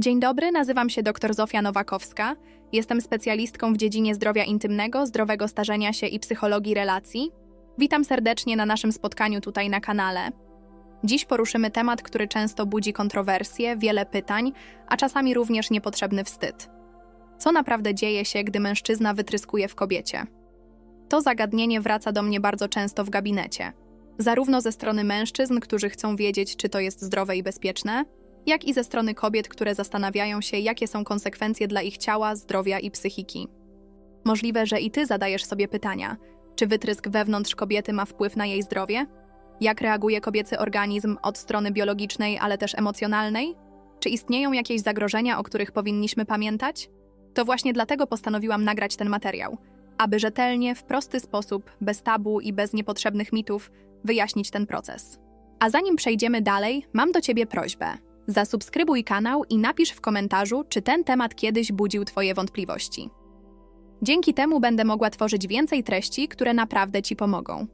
Dzień dobry, nazywam się dr Zofia Nowakowska. Jestem specjalistką w dziedzinie zdrowia intymnego, zdrowego starzenia się i psychologii relacji. Witam serdecznie na naszym spotkaniu tutaj na kanale. Dziś poruszymy temat, który często budzi kontrowersje, wiele pytań, a czasami również niepotrzebny wstyd. Co naprawdę dzieje się, gdy mężczyzna wytryskuje w kobiecie? To zagadnienie wraca do mnie bardzo często w gabinecie. Zarówno ze strony mężczyzn, którzy chcą wiedzieć, czy to jest zdrowe i bezpieczne, jak i ze strony kobiet, które zastanawiają się, jakie są konsekwencje dla ich ciała, zdrowia i psychiki. Możliwe, że i ty zadajesz sobie pytania: czy wytrysk wewnątrz kobiety ma wpływ na jej zdrowie? Jak reaguje kobiecy organizm od strony biologicznej, ale też emocjonalnej? Czy istnieją jakieś zagrożenia, o których powinniśmy pamiętać? To właśnie dlatego postanowiłam nagrać ten materiał, aby rzetelnie, w prosty sposób, bez tabu i bez niepotrzebnych mitów, wyjaśnić ten proces. A zanim przejdziemy dalej, mam do ciebie prośbę. Zasubskrybuj kanał i napisz w komentarzu, czy ten temat kiedyś budził Twoje wątpliwości. Dzięki temu będę mogła tworzyć więcej treści, które naprawdę Ci pomogą.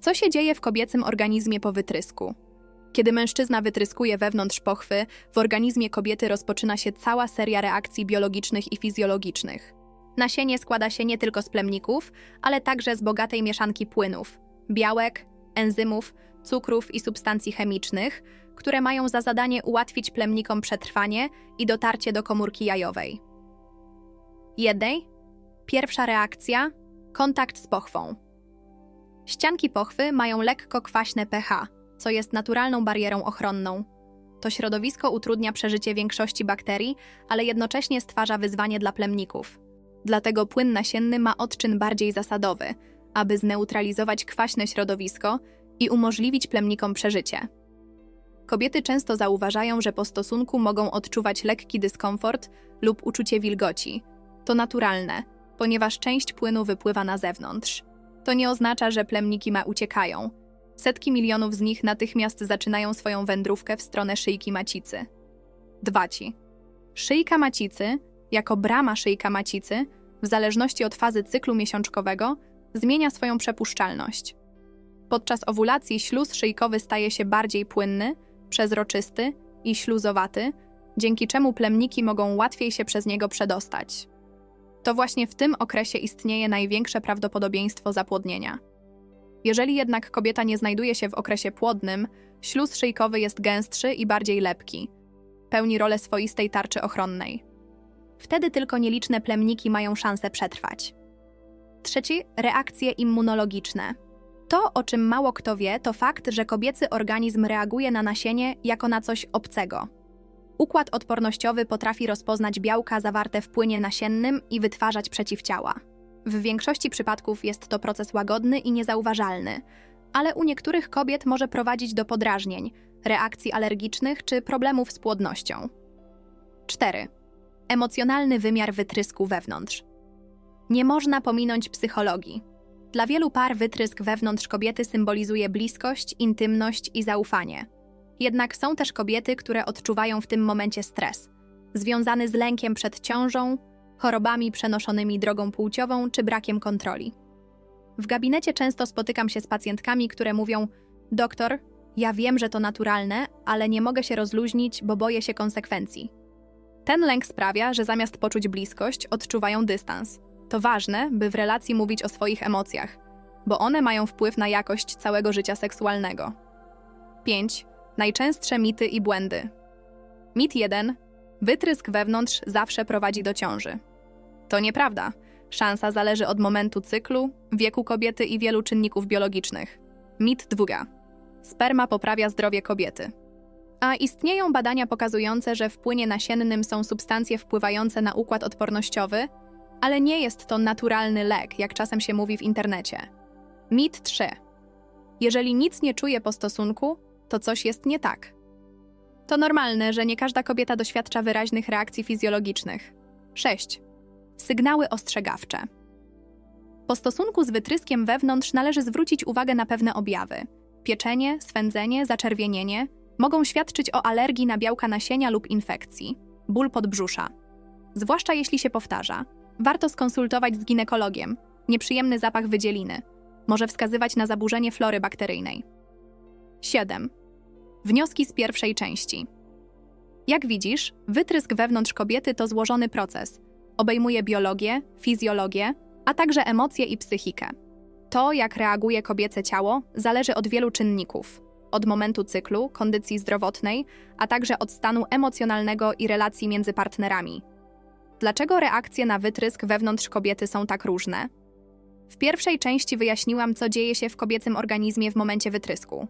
Co się dzieje w kobiecym organizmie po wytrysku? Kiedy mężczyzna wytryskuje wewnątrz pochwy, w organizmie kobiety rozpoczyna się cała seria reakcji biologicznych i fizjologicznych. Nasienie składa się nie tylko z plemników, ale także z bogatej mieszanki płynów, białek, enzymów, cukrów i substancji chemicznych, które mają za zadanie ułatwić plemnikom przetrwanie i dotarcie do komórki jajowej. Jednej. Pierwsza reakcja kontakt z pochwą. Ścianki pochwy mają lekko kwaśne pH, co jest naturalną barierą ochronną. To środowisko utrudnia przeżycie większości bakterii, ale jednocześnie stwarza wyzwanie dla plemników. Dlatego płyn nasienny ma odczyn bardziej zasadowy, aby zneutralizować kwaśne środowisko i umożliwić plemnikom przeżycie. Kobiety często zauważają, że po stosunku mogą odczuwać lekki dyskomfort lub uczucie wilgoci. To naturalne, ponieważ część płynu wypływa na zewnątrz. To nie oznacza, że plemniki ma uciekają. Setki milionów z nich natychmiast zaczynają swoją wędrówkę w stronę szyjki macicy. Dwaci. Szyjka macicy, jako brama szyjka macicy, w zależności od fazy cyklu miesiączkowego, zmienia swoją przepuszczalność. Podczas owulacji śluz szyjkowy staje się bardziej płynny, przezroczysty i śluzowaty, dzięki czemu plemniki mogą łatwiej się przez niego przedostać. To właśnie w tym okresie istnieje największe prawdopodobieństwo zapłodnienia. Jeżeli jednak kobieta nie znajduje się w okresie płodnym, śluz szyjkowy jest gęstszy i bardziej lepki. Pełni rolę swoistej tarczy ochronnej. Wtedy tylko nieliczne plemniki mają szansę przetrwać. Trzeci reakcje immunologiczne. To, o czym mało kto wie, to fakt, że kobiecy organizm reaguje na nasienie jako na coś obcego. Układ odpornościowy potrafi rozpoznać białka zawarte w płynie nasiennym i wytwarzać przeciwciała. W większości przypadków jest to proces łagodny i niezauważalny, ale u niektórych kobiet może prowadzić do podrażnień, reakcji alergicznych czy problemów z płodnością. 4. Emocjonalny wymiar wytrysku wewnątrz. Nie można pominąć psychologii. Dla wielu par wytrysk wewnątrz kobiety symbolizuje bliskość, intymność i zaufanie. Jednak są też kobiety, które odczuwają w tym momencie stres, związany z lękiem przed ciążą, chorobami przenoszonymi drogą płciową czy brakiem kontroli. W gabinecie często spotykam się z pacjentkami, które mówią: Doktor, ja wiem, że to naturalne, ale nie mogę się rozluźnić, bo boję się konsekwencji. Ten lęk sprawia, że zamiast poczuć bliskość, odczuwają dystans. To ważne, by w relacji mówić o swoich emocjach, bo one mają wpływ na jakość całego życia seksualnego. 5. Najczęstsze mity i błędy. Mit 1. Wytrysk wewnątrz zawsze prowadzi do ciąży. To nieprawda. Szansa zależy od momentu cyklu, wieku kobiety i wielu czynników biologicznych. Mit 2. Sperma poprawia zdrowie kobiety. A istnieją badania pokazujące, że w płynie nasiennym są substancje wpływające na układ odpornościowy, ale nie jest to naturalny lek, jak czasem się mówi w internecie. Mit 3. Jeżeli nic nie czuje po stosunku, to coś jest nie tak. To normalne, że nie każda kobieta doświadcza wyraźnych reakcji fizjologicznych. 6. Sygnały ostrzegawcze. Po stosunku z wytryskiem wewnątrz należy zwrócić uwagę na pewne objawy. Pieczenie, swędzenie, zaczerwienienie mogą świadczyć o alergii na białka nasienia lub infekcji, ból podbrzusza. Zwłaszcza jeśli się powtarza. Warto skonsultować z ginekologiem. Nieprzyjemny zapach wydzieliny może wskazywać na zaburzenie flory bakteryjnej. 7. Wnioski z pierwszej części. Jak widzisz, wytrysk wewnątrz kobiety to złożony proces. Obejmuje biologię, fizjologię, a także emocje i psychikę. To, jak reaguje kobiece ciało, zależy od wielu czynników. Od momentu cyklu, kondycji zdrowotnej, a także od stanu emocjonalnego i relacji między partnerami. Dlaczego reakcje na wytrysk wewnątrz kobiety są tak różne? W pierwszej części wyjaśniłam, co dzieje się w kobiecym organizmie w momencie wytrysku.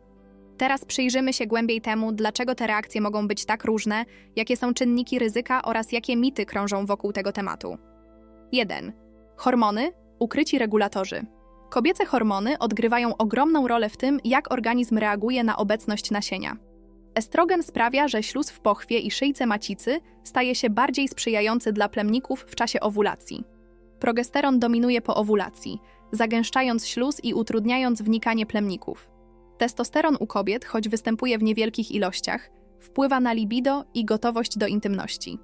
Teraz przyjrzymy się głębiej temu, dlaczego te reakcje mogą być tak różne, jakie są czynniki ryzyka oraz jakie mity krążą wokół tego tematu. 1. Hormony, ukryci regulatorzy. Kobiece hormony odgrywają ogromną rolę w tym, jak organizm reaguje na obecność nasienia. Estrogen sprawia, że śluz w pochwie i szyjce macicy staje się bardziej sprzyjający dla plemników w czasie owulacji. Progesteron dominuje po owulacji, zagęszczając śluz i utrudniając wnikanie plemników. Testosteron u kobiet, choć występuje w niewielkich ilościach, wpływa na libido i gotowość do intymności.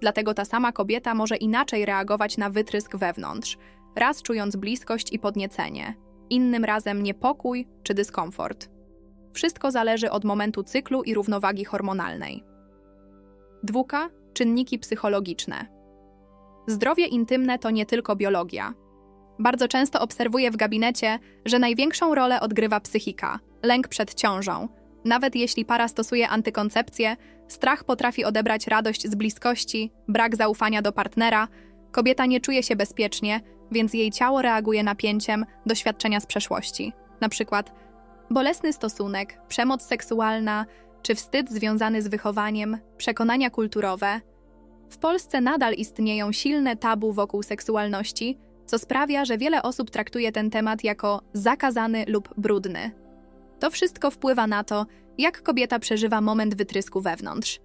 Dlatego ta sama kobieta może inaczej reagować na wytrysk wewnątrz, raz czując bliskość i podniecenie, innym razem niepokój czy dyskomfort. Wszystko zależy od momentu cyklu i równowagi hormonalnej. Dwuka czynniki psychologiczne. Zdrowie intymne to nie tylko biologia. Bardzo często obserwuję w gabinecie, że największą rolę odgrywa psychika, lęk przed ciążą. Nawet jeśli para stosuje antykoncepcję, strach potrafi odebrać radość z bliskości, brak zaufania do partnera, kobieta nie czuje się bezpiecznie, więc jej ciało reaguje napięciem doświadczenia z przeszłości. Na przykład bolesny stosunek, przemoc seksualna czy wstyd związany z wychowaniem, przekonania kulturowe. W Polsce nadal istnieją silne tabu wokół seksualności, co sprawia, że wiele osób traktuje ten temat jako zakazany lub brudny. To wszystko wpływa na to, jak kobieta przeżywa moment wytrysku wewnątrz.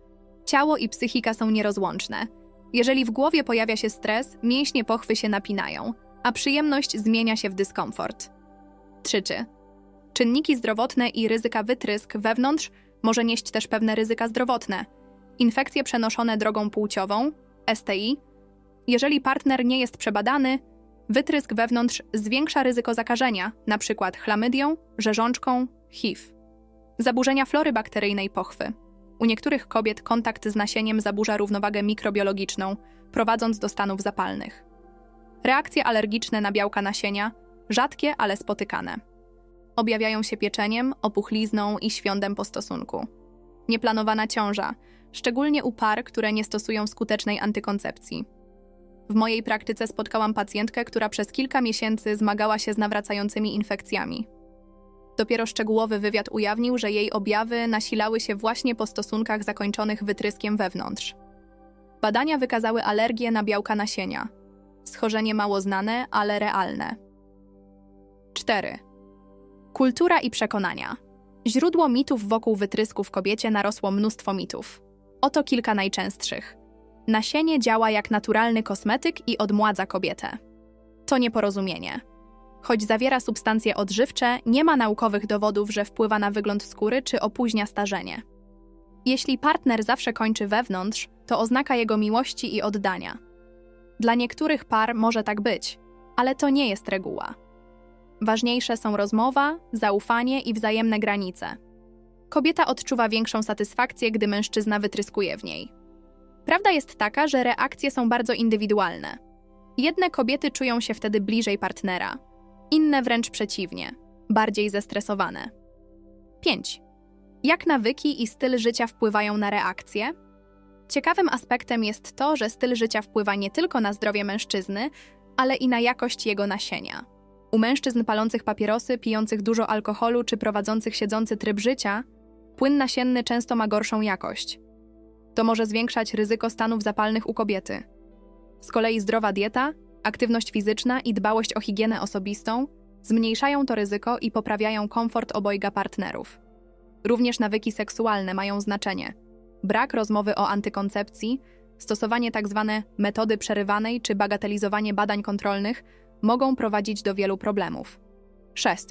Ciało i psychika są nierozłączne. Jeżeli w głowie pojawia się stres, mięśnie pochwy się napinają, a przyjemność zmienia się w dyskomfort. 3. Czynniki zdrowotne i ryzyka wytrysk wewnątrz może nieść też pewne ryzyka zdrowotne. Infekcje przenoszone drogą płciową, STI. Jeżeli partner nie jest przebadany, wytrysk wewnątrz zwiększa ryzyko zakażenia, np. chlamydią, rzeżączką, HIV. Zaburzenia flory bakteryjnej pochwy. U niektórych kobiet kontakt z nasieniem zaburza równowagę mikrobiologiczną, prowadząc do stanów zapalnych. Reakcje alergiczne na białka nasienia, rzadkie, ale spotykane. Objawiają się pieczeniem, opuchlizną i świądem po stosunku. Nieplanowana ciąża, szczególnie u par, które nie stosują skutecznej antykoncepcji. W mojej praktyce spotkałam pacjentkę, która przez kilka miesięcy zmagała się z nawracającymi infekcjami. Dopiero szczegółowy wywiad ujawnił, że jej objawy nasilały się właśnie po stosunkach zakończonych wytryskiem wewnątrz. Badania wykazały alergię na białka nasienia. Schorzenie mało znane, ale realne. 4. Kultura i przekonania. Źródło mitów wokół wytrysku w kobiecie narosło mnóstwo mitów. Oto kilka najczęstszych. Nasienie działa jak naturalny kosmetyk i odmładza kobietę. To nieporozumienie. Choć zawiera substancje odżywcze, nie ma naukowych dowodów, że wpływa na wygląd skóry czy opóźnia starzenie. Jeśli partner zawsze kończy wewnątrz, to oznaka jego miłości i oddania. Dla niektórych par może tak być, ale to nie jest reguła. Ważniejsze są rozmowa, zaufanie i wzajemne granice. Kobieta odczuwa większą satysfakcję, gdy mężczyzna wytryskuje w niej. Prawda jest taka, że reakcje są bardzo indywidualne. Jedne kobiety czują się wtedy bliżej partnera, inne wręcz przeciwnie, bardziej zestresowane. 5. Jak nawyki i styl życia wpływają na reakcje? Ciekawym aspektem jest to, że styl życia wpływa nie tylko na zdrowie mężczyzny, ale i na jakość jego nasienia. U mężczyzn palących papierosy, pijących dużo alkoholu czy prowadzących siedzący tryb życia, płyn nasienny często ma gorszą jakość. To może zwiększać ryzyko stanów zapalnych u kobiety. Z kolei zdrowa dieta, aktywność fizyczna i dbałość o higienę osobistą zmniejszają to ryzyko i poprawiają komfort obojga partnerów. Również nawyki seksualne mają znaczenie. Brak rozmowy o antykoncepcji, stosowanie tzw. Tak metody przerywanej czy bagatelizowanie badań kontrolnych mogą prowadzić do wielu problemów. 6.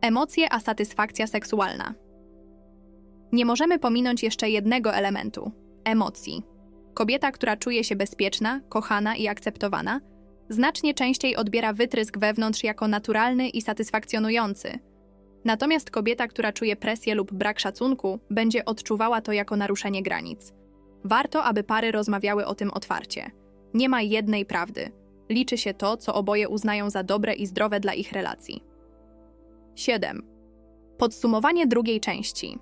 Emocje a satysfakcja seksualna. Nie możemy pominąć jeszcze jednego elementu emocji. Kobieta, która czuje się bezpieczna, kochana i akceptowana, znacznie częściej odbiera wytrysk wewnątrz jako naturalny i satysfakcjonujący. Natomiast kobieta, która czuje presję lub brak szacunku, będzie odczuwała to jako naruszenie granic. Warto, aby pary rozmawiały o tym otwarcie. Nie ma jednej prawdy. Liczy się to, co oboje uznają za dobre i zdrowe dla ich relacji. 7. Podsumowanie drugiej części.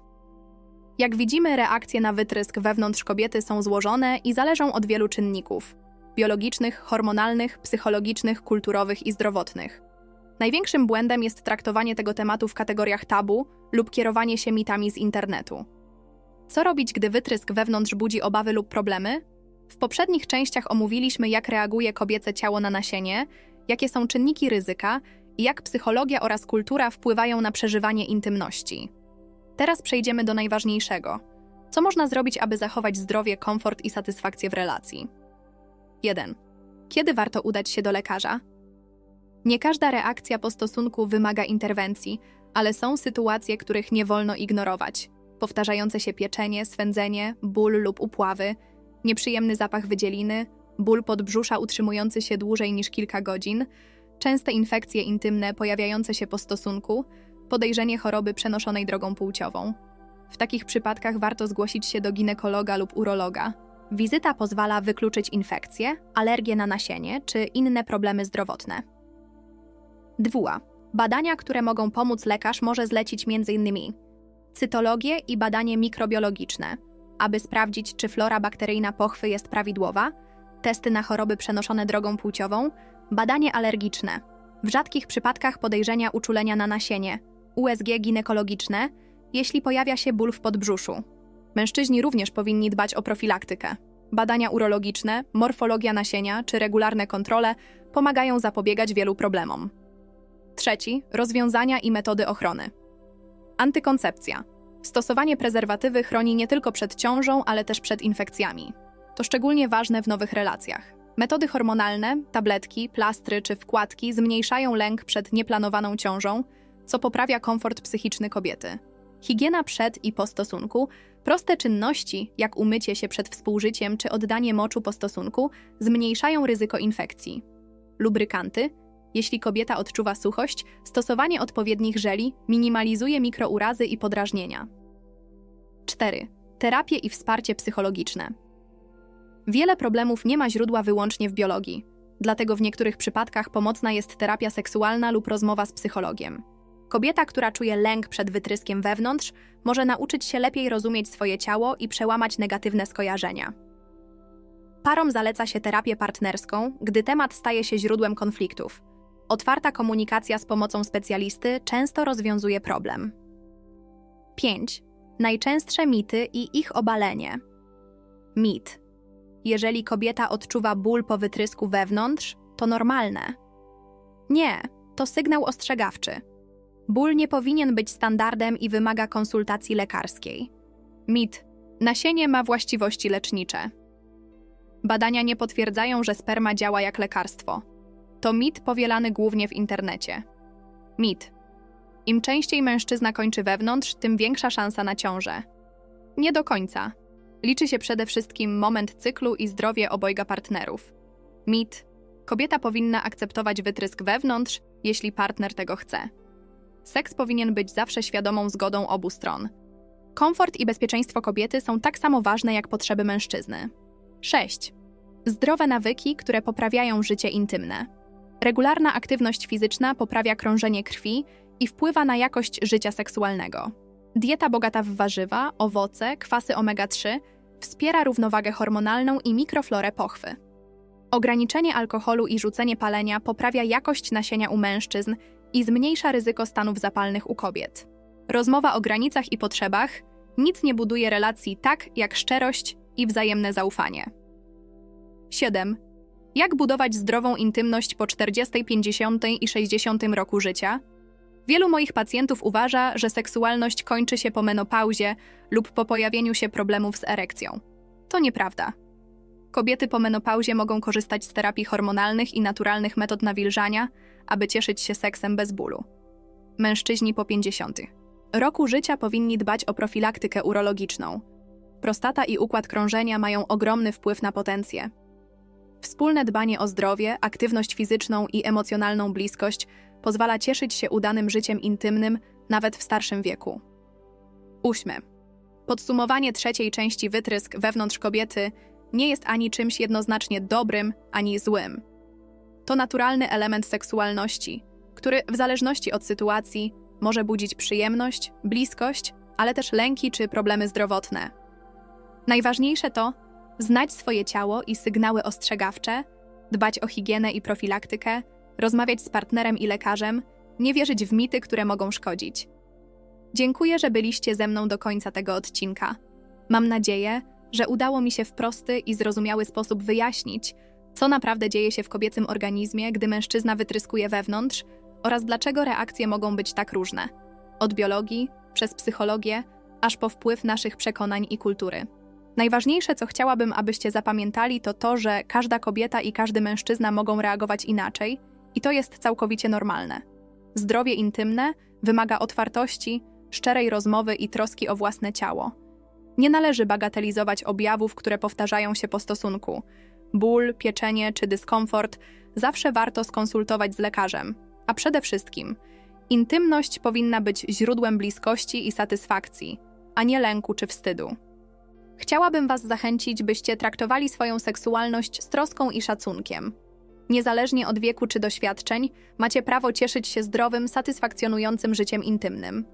Jak widzimy, reakcje na wytrysk wewnątrz kobiety są złożone i zależą od wielu czynników biologicznych, hormonalnych, psychologicznych, kulturowych i zdrowotnych. Największym błędem jest traktowanie tego tematu w kategoriach tabu lub kierowanie się mitami z internetu. Co robić, gdy wytrysk wewnątrz budzi obawy lub problemy? W poprzednich częściach omówiliśmy, jak reaguje kobiece ciało na nasienie, jakie są czynniki ryzyka i jak psychologia oraz kultura wpływają na przeżywanie intymności. Teraz przejdziemy do najważniejszego. Co można zrobić, aby zachować zdrowie, komfort i satysfakcję w relacji? 1. Kiedy warto udać się do lekarza? Nie każda reakcja po stosunku wymaga interwencji, ale są sytuacje, których nie wolno ignorować. Powtarzające się pieczenie, swędzenie, ból lub upławy, nieprzyjemny zapach wydzieliny, ból podbrzusza utrzymujący się dłużej niż kilka godzin, częste infekcje intymne pojawiające się po stosunku, podejrzenie choroby przenoszonej drogą płciową. W takich przypadkach warto zgłosić się do ginekologa lub urologa. Wizyta pozwala wykluczyć infekcje, alergie na nasienie czy inne problemy zdrowotne. 2. Badania, które mogą pomóc lekarz może zlecić m.in. cytologię i badanie mikrobiologiczne, aby sprawdzić, czy flora bakteryjna pochwy jest prawidłowa, testy na choroby przenoszone drogą płciową, badanie alergiczne, w rzadkich przypadkach podejrzenia uczulenia na nasienie, USG ginekologiczne, jeśli pojawia się ból w podbrzuszu. Mężczyźni również powinni dbać o profilaktykę. Badania urologiczne, morfologia nasienia czy regularne kontrole pomagają zapobiegać wielu problemom. Trzeci rozwiązania i metody ochrony. Antykoncepcja. Stosowanie prezerwatywy chroni nie tylko przed ciążą, ale też przed infekcjami. To szczególnie ważne w nowych relacjach. Metody hormonalne, tabletki, plastry czy wkładki zmniejszają lęk przed nieplanowaną ciążą, co poprawia komfort psychiczny kobiety. Higiena przed i po stosunku, proste czynności, jak umycie się przed współżyciem czy oddanie moczu po stosunku, zmniejszają ryzyko infekcji. Lubrykanty, jeśli kobieta odczuwa suchość, stosowanie odpowiednich żeli minimalizuje mikrourazy i podrażnienia. 4. Terapie i wsparcie psychologiczne. Wiele problemów nie ma źródła wyłącznie w biologii, dlatego w niektórych przypadkach pomocna jest terapia seksualna lub rozmowa z psychologiem. Kobieta, która czuje lęk przed wytryskiem wewnątrz, może nauczyć się lepiej rozumieć swoje ciało i przełamać negatywne skojarzenia. Parom zaleca się terapię partnerską, gdy temat staje się źródłem konfliktów. Otwarta komunikacja z pomocą specjalisty często rozwiązuje problem. 5. Najczęstsze mity i ich obalenie. Mit. Jeżeli kobieta odczuwa ból po wytrysku wewnątrz, to normalne. Nie, to sygnał ostrzegawczy. Ból nie powinien być standardem i wymaga konsultacji lekarskiej. Mit. Nasienie ma właściwości lecznicze. Badania nie potwierdzają, że sperma działa jak lekarstwo. To mit powielany głównie w internecie. Mit. Im częściej mężczyzna kończy wewnątrz, tym większa szansa na ciążę. Nie do końca. Liczy się przede wszystkim moment cyklu i zdrowie obojga partnerów. Mit. Kobieta powinna akceptować wytrysk wewnątrz, jeśli partner tego chce. Seks powinien być zawsze świadomą zgodą obu stron. Komfort i bezpieczeństwo kobiety są tak samo ważne jak potrzeby mężczyzny. 6. Zdrowe nawyki, które poprawiają życie intymne. Regularna aktywność fizyczna poprawia krążenie krwi i wpływa na jakość życia seksualnego. Dieta bogata w warzywa, owoce, kwasy omega-3 wspiera równowagę hormonalną i mikroflorę pochwy. Ograniczenie alkoholu i rzucenie palenia poprawia jakość nasienia u mężczyzn i zmniejsza ryzyko stanów zapalnych u kobiet. Rozmowa o granicach i potrzebach nic nie buduje relacji tak jak szczerość i wzajemne zaufanie. 7. Jak budować zdrową intymność po 40, 50 i 60 roku życia? Wielu moich pacjentów uważa, że seksualność kończy się po menopauzie lub po pojawieniu się problemów z erekcją. To nieprawda. Kobiety po menopauzie mogą korzystać z terapii hormonalnych i naturalnych metod nawilżania, aby cieszyć się seksem bez bólu. Mężczyźni po 50. Roku życia powinni dbać o profilaktykę urologiczną. Prostata i układ krążenia mają ogromny wpływ na potencję. Wspólne dbanie o zdrowie, aktywność fizyczną i emocjonalną bliskość pozwala cieszyć się udanym życiem intymnym nawet w starszym wieku. 8. Podsumowanie trzeciej części wytrysk wewnątrz kobiety nie jest ani czymś jednoznacznie dobrym, ani złym. To naturalny element seksualności, który w zależności od sytuacji może budzić przyjemność, bliskość, ale też lęki czy problemy zdrowotne. Najważniejsze to znać swoje ciało i sygnały ostrzegawcze, dbać o higienę i profilaktykę, rozmawiać z partnerem i lekarzem, nie wierzyć w mity, które mogą szkodzić. Dziękuję, że byliście ze mną do końca tego odcinka. Mam nadzieję, że udało mi się w prosty i zrozumiały sposób wyjaśnić, co naprawdę dzieje się w kobiecym organizmie, gdy mężczyzna wytryskuje wewnątrz oraz dlaczego reakcje mogą być tak różne. Od biologii, przez psychologię, aż po wpływ naszych przekonań i kultury. Najważniejsze, co chciałabym, abyście zapamiętali, to to, że każda kobieta i każdy mężczyzna mogą reagować inaczej i to jest całkowicie normalne. Zdrowie intymne wymaga otwartości, szczerej rozmowy i troski o własne ciało. Nie należy bagatelizować objawów, które powtarzają się po stosunku. Ból, pieczenie czy dyskomfort zawsze warto skonsultować z lekarzem. A przede wszystkim, intymność powinna być źródłem bliskości i satysfakcji, a nie lęku czy wstydu. Chciałabym Was zachęcić, byście traktowali swoją seksualność z troską i szacunkiem. Niezależnie od wieku czy doświadczeń, macie prawo cieszyć się zdrowym, satysfakcjonującym życiem intymnym.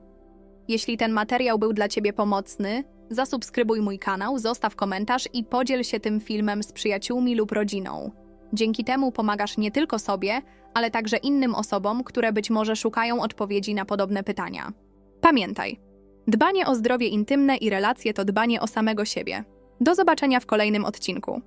Jeśli ten materiał był dla Ciebie pomocny, zasubskrybuj mój kanał, zostaw komentarz i podziel się tym filmem z przyjaciółmi lub rodziną. Dzięki temu pomagasz nie tylko sobie, ale także innym osobom, które być może szukają odpowiedzi na podobne pytania. Pamiętaj, dbanie o zdrowie intymne i relacje to dbanie o samego siebie. Do zobaczenia w kolejnym odcinku.